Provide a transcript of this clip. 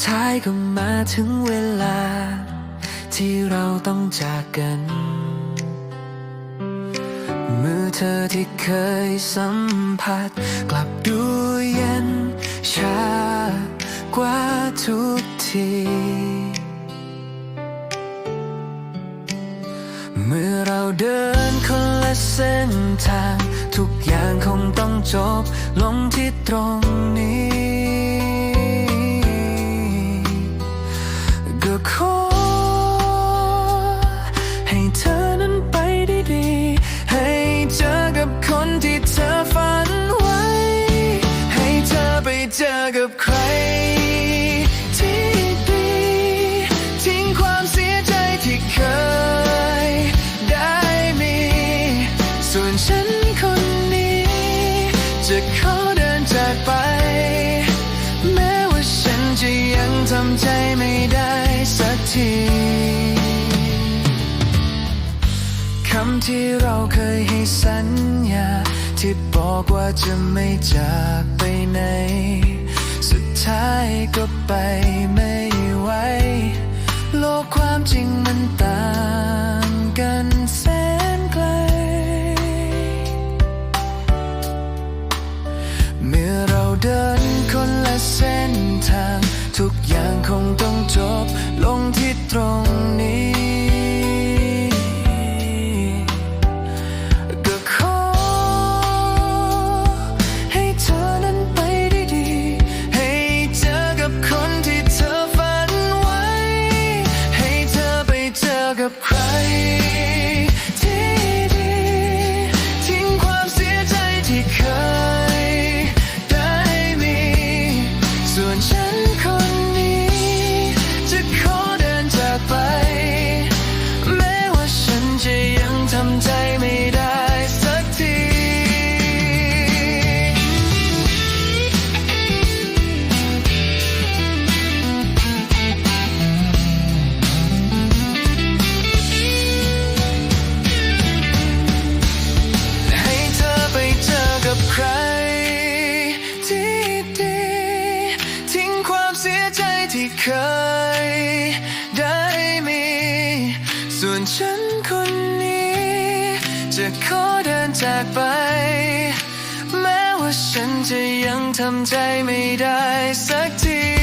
ใช่ก็มาถึงเวลา ที่เราต้องจากกัน มือเธอที่เคยสัมผัส กลับดูเย็นชากว่าทุกทีเมื่อเราเดินคนละเส้นทาง ทุกอย่างคงต้องจบลงที่ตรงนี้ จะขอเดินจากไป แม้ว่าฉันจะยังทำใจไม่ได้สักทีคำที่เราเคยให้สัญญา ที่บอกว่าจะไม่จากไปไหน สุดท้ายก็ไปไม่ไหวโลกความจริงมันต่าง กับใคร เคยได้มี ส่วนฉันคนนี้ จะขอเดินจากไป แม้ว่าฉันจะยังทำใจไม่ได้สักที